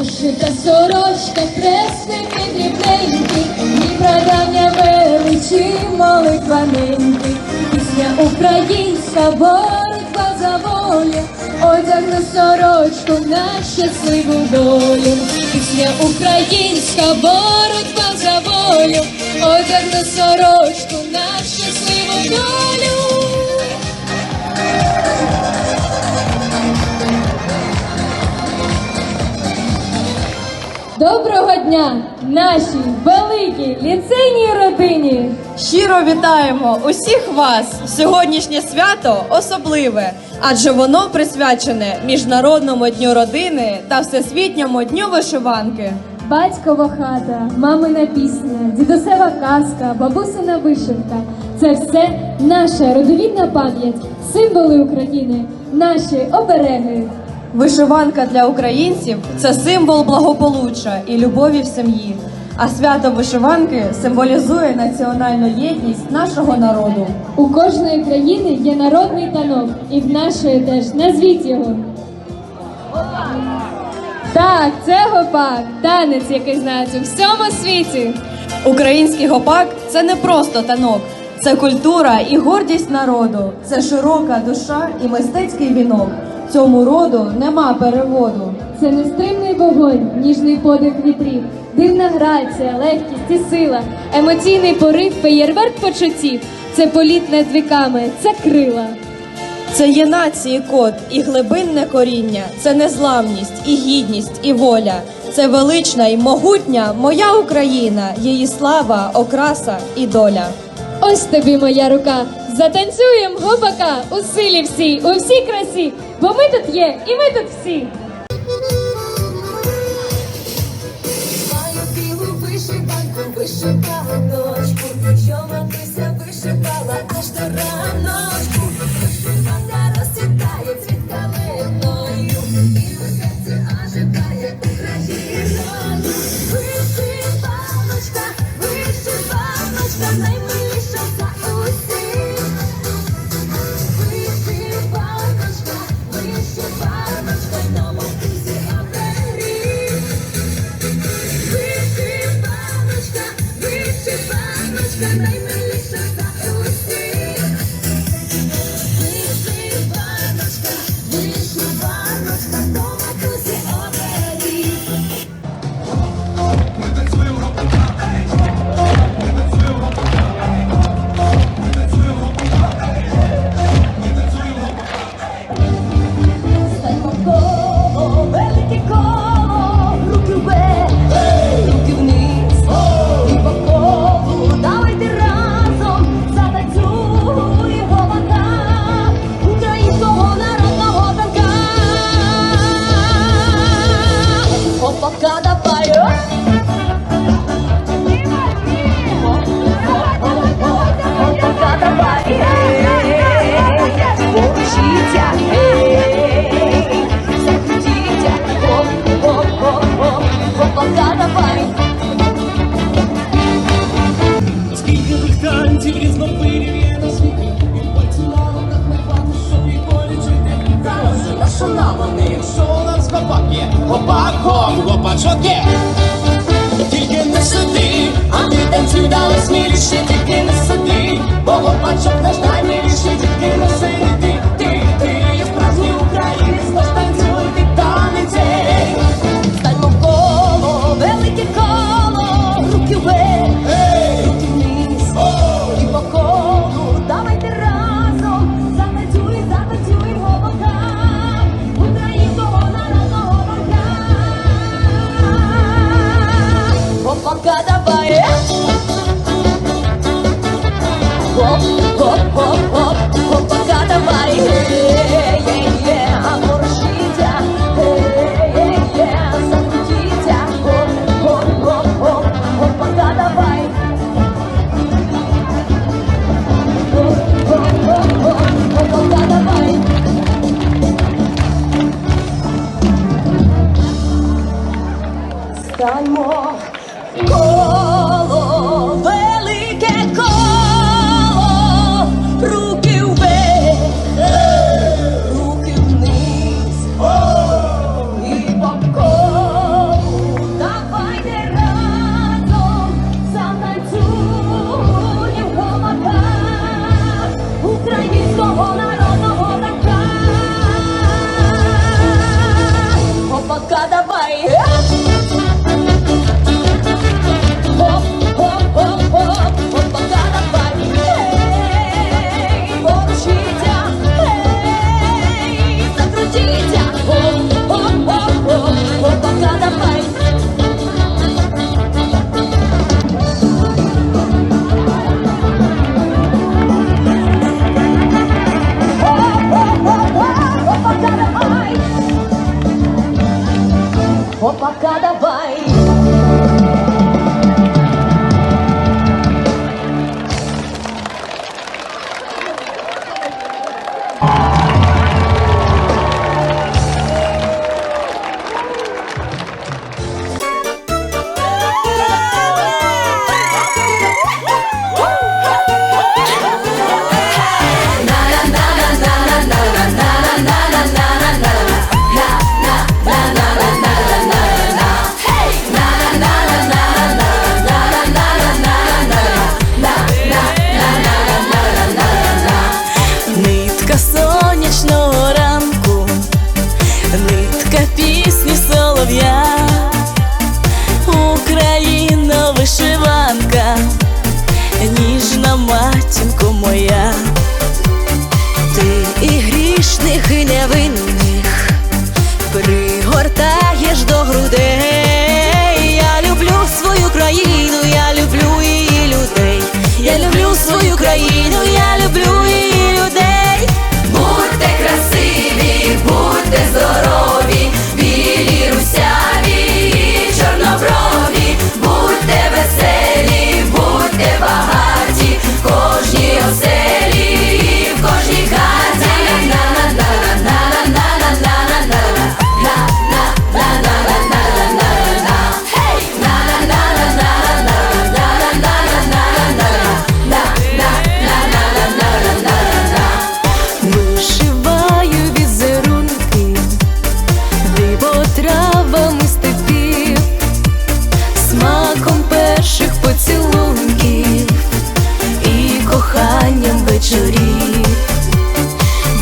Вишита сорочка, хрестики дрібненькі, і прадавня величі молитва неньки. Пісня українська, боротьба за волю, одяг на сорочку на щасливу долю. Пісня українська, боротьба за волю, одяг на сорочку дня, нашій великій ліцейній родині! Щиро вітаємо усіх вас! Сьогоднішнє свято особливе, адже воно присвячене Міжнародному дню родини та Всесвітньому дню вишиванки. Батькова хата, мамина пісня, дідусева казка, бабусина вишивка це все наша родовідна пам'ять, символи України, наші обереги. Вишиванка для українців це символ благополуччя і любові в сім'ї. А свято вишиванки символізує національну єдність нашого народу. У кожної країни є народний танок, і в нашої теж назвіть його. Так, це гопак, танець, який знають у всьому світі. Український гопак це не просто танок, це культура і гордість народу, це широка душа і мистецький вінок. Цьому роду нема переводу. Це нестримний вогонь, ніжний подих вітрів, дивна грація, легкість і сила, емоційний порив, феєрверк почуттів. Це політ над віками, це крила. Це є нації код і глибинне коріння, це незламність, і гідність, і воля. Це велична і могутня моя Україна, її слава, окраса і доля. Ось тобі моя рука. Затанцюєм глибока у силі всій, у всій красі, бо ми тут є, і ми тут всі. Amen. 淡漠 Пока. матінко моя. смаком перших поцілунків і коханням вечорів,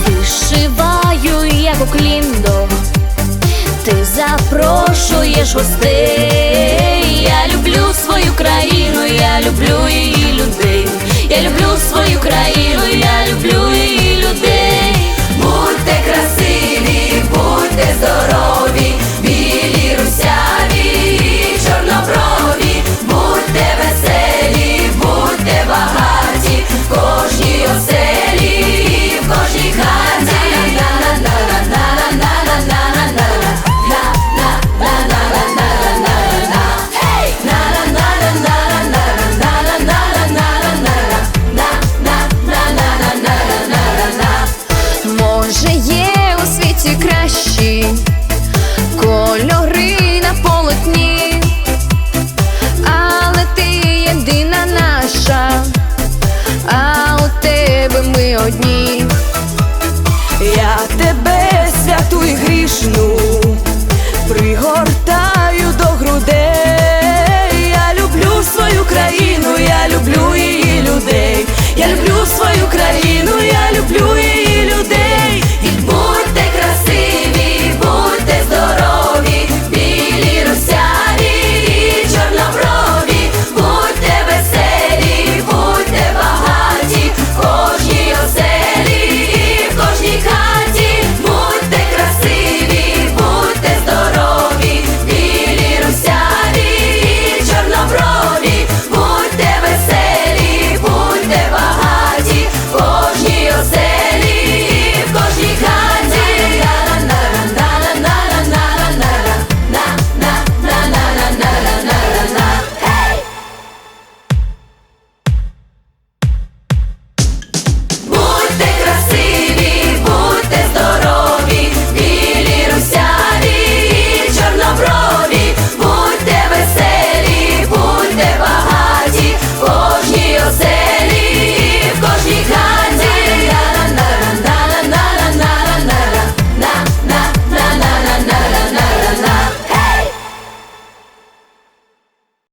вишиваю, як у кліндо, ти запрошуєш гостей. Я люблю свою країну, я люблю її людей. вручну пригорта.